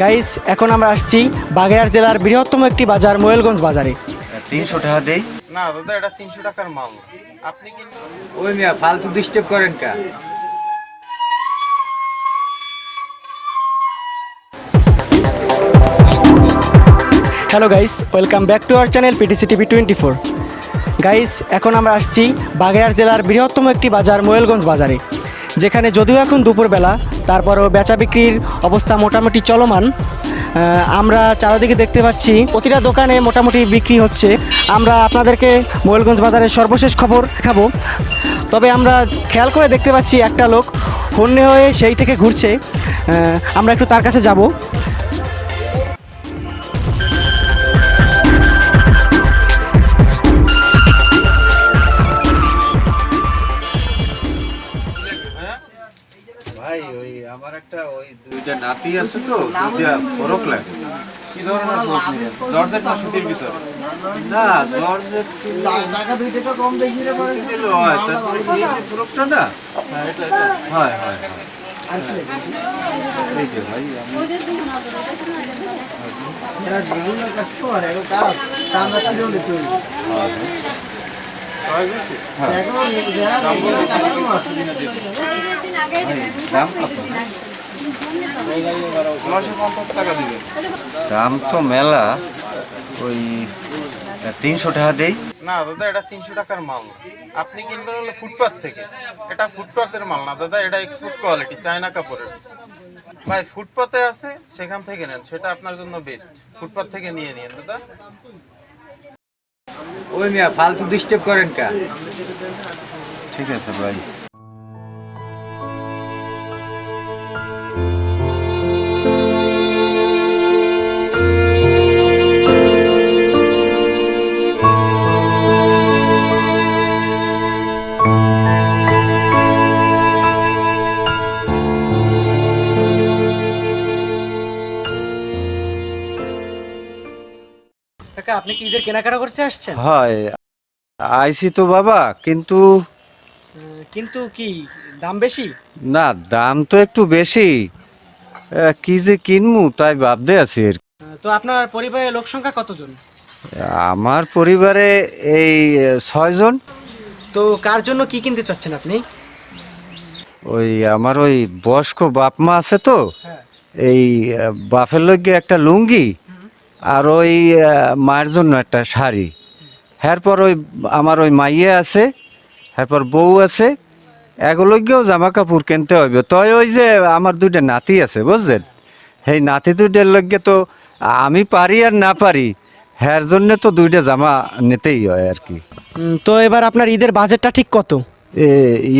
Guys এখন আমরা আসছি বাগেরহাট জেলার বৃহত্তম একটি বাজার মোয়েলগঞ্জ বাজারে। তিনশো টাকা দেই। না দাদা এটা তিনশো টাকার মাল। আপনি কিন্তু ওই মিয়া ফালতু ডিস্টার্ব করেন কা? Hello guys welcome back to our channel PTC TV twenty four guys এখন আমরা আসছি বাগেরহাট জেলার বৃহত্তম একটি বাজার মোয়েলগঞ্জ বাজারে। যেখানে যদিও এখন দুপুরবেলা, তারপরও বেচা বিক্রির অবস্থা মোটামুটি চলমান। আমরা চারিদিকে দেখতে পাচ্ছি, প্রতিটা দোকানে মোটামুটি বিক্রি হচ্ছে। আমরা আপনাদেরকে মোয়েলগঞ্জ বাজারের সর্বশেষ খবর দেখাবো। তবে আমরা খেয়াল করে দেখতে পাচ্ছি একটা লোক, হন্যে হয়ে সেই থেকে ঘুরছে। আমরা একটু তার কাছে যাব। একটা ওই দুইটা নাতি আছে তো দুইটা ফরক লাগে কি ধরনের ফ্রক নিবেন জর্জেট না সুতির ভিতরে না জর্জেট টাকা দুই টাকা কম বেশি রে করে দিলো হয় তারপরে এই যে ফরকটা না হ্যাঁ এটা এটা হয় হয় হয় এই যে ভাই আমি এরা বিভিন্ন কাস্টমার এগো কাজ আমরা কিলো নিতে সবাই বুঝছি দেখো যারা রেগুলার কাস্টমার দাম কত নশো পঞ্চাশ টাকা দিবেন দাম তো মেলা। ওই তিনশো টাকা দেই। না দাদা এটা তিনশো টাকার মাল। আপনি কিনবেন হলে ফুটপাথ থেকে। এটা ফুটপাথের মাল না দাদা এটা এক্সপোর্ট কোয়ালিটি চায়না কাপড়ের। ভাই ফুটপাথে আছে সেখান থেকে নেন। সেটা আপনার জন্য বেস্ট ফুটপাথ থেকে নিয়ে নিন দাদা। ওই মিয়া ফালতু ডিস্টার্ব করেন কা? ঠিক আছে ভাই। কাকা আপনি কি ঈদের কেনাকাটা করতে আসছেন? হয়। আইসি তো বাবা কিন্তু কিন্তু কি দাম বেশি? না দাম তো একটু বেশি। আহ, কি যে কিনমু তাই ভাবতে আছি আর কি। তো আপনার পরিবারের লোক সংখ্যা কতজন? আমার পরিবারে এই আহ, ছয়জন তো কার জন্য কি কিনতে চাচ্ছেন আপনি? ওই আমার ওই বয়স্ক বাপ মা আছে তো। হ্যাঁ। এই আহ, বাপের লগে একটা লুঙ্গি। আর ওই মায়ের জন্য একটা শাড়ি। এরপর ওই আমার ওই মাইয়ে আছে এরপর বউ আছে এগুলোকেও জামা কাপড় কিনতে হইবে। তই ওই যে আমার দুইটা নাতি আছে বুঝলেন সেই নাতি দুইটার লগে তো আমি পারি আর না পারি হ্যার জন্য তো দুইটা জামা নিতেই হয় আর কি। তো এবার আপনার ঈদের বাজেটটা ঠিক কত? এ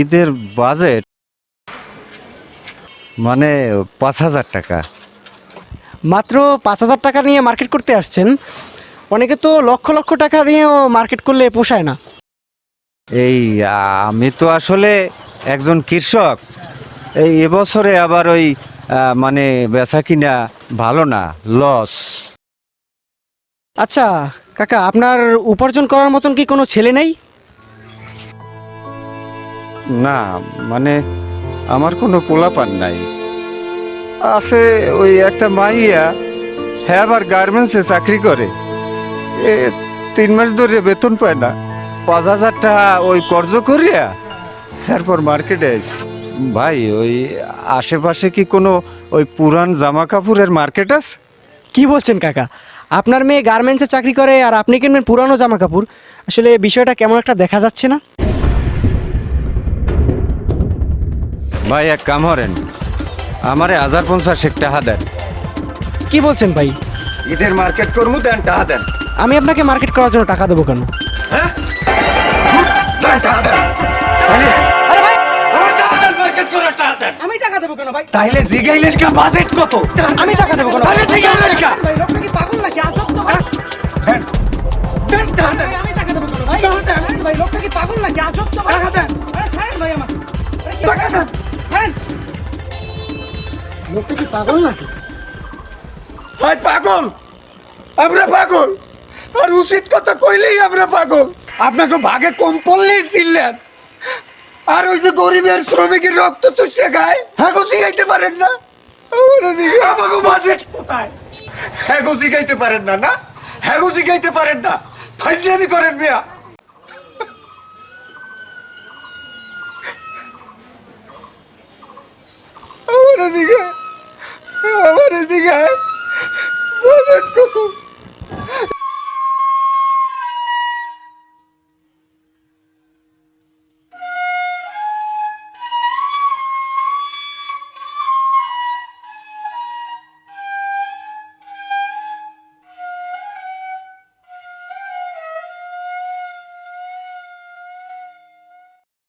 ঈদের বাজেট মানে পাঁচ হাজার টাকা। মাত্র পাঁচ হাজার টাকা নিয়ে মার্কেট করতে আসছেন। অনেকে তো লক্ষ লক্ষ টাকা দিয়েও মার্কেট করলে পোষায় না। এই আমি তো আসলে একজন কৃষক। এই এবছরে আবার ওই মানে বেচা কিনা ভালো না লস আচ্ছা কাকা আপনার উপার্জন করার মতন কি কোনো ছেলে নেই? না মানে আমার কোনো পোলাপান নাই। আছে ওই একটা মাইয়া হ্যাঁ আবার গার্মেন্টসে চাকরি করে। এ তিন মাস ধরে বেতন পায় না। পাঁচ হাজার টাকা ওই কর্জ করিয়া এরপর মার্কেটে আইছি। ভাই ওই আশেপাশে কি কোনো ওই পুরান জামা কাপড়ের মার্কেট আছে? কি বলছেন কাকা? আপনার মেয়ে গার্মেন্টসে চাকরি করে আর আপনি কিনবেন পুরানো জামা কাপড় আসলে বিষয়টা কেমন একটা দেখা যাচ্ছে না? ভাই এক কাম হরেন আমারে হাজার পঞ্চাশ এক টাকা দেন। কি বলছেন ভাই? ঈদের মার্কেট করব দেন টাকা দেন। আমি আপনাকে মার্কেট করার জন্য টাকা দেবো কেন? আমি টাকা দেবো কেন ভাই? তাইলে জিগাইলেন কা বাজেট কত? আমি টাকা দেবো কেন তাহলে জিগাইলেন কা ভাই লোকটা কি পাগল নাকি? আসব তো ভাই আমি টাকা দেবো কেন ভাই? ভাই লোকটা কি পাগল নাকি? আসব তো ভাই আরে ছাড়েন ভাই আমাকে। টাকা দেন। লোকটা কি পাগল নাকি? হয় পাগল। আমরা পাগল। আর উচিত কথা কইলেই আমরা পাগল। আপনাকে ভাগে কম পড়লেই চিনলেন আর ওই যে গরিবের শ্রমিকের রক্ত চুষে খায় হ্যাঁ গাইতে পারেন না। আমাকে বাজেট কোথায়? হ্যাঁ গাইতে পারেন না না? হ্যাঁ গাইতে পারেন না। ফাইজলামি করেন মিয়া। আমার দিকে আমার দিকে বাজেট কত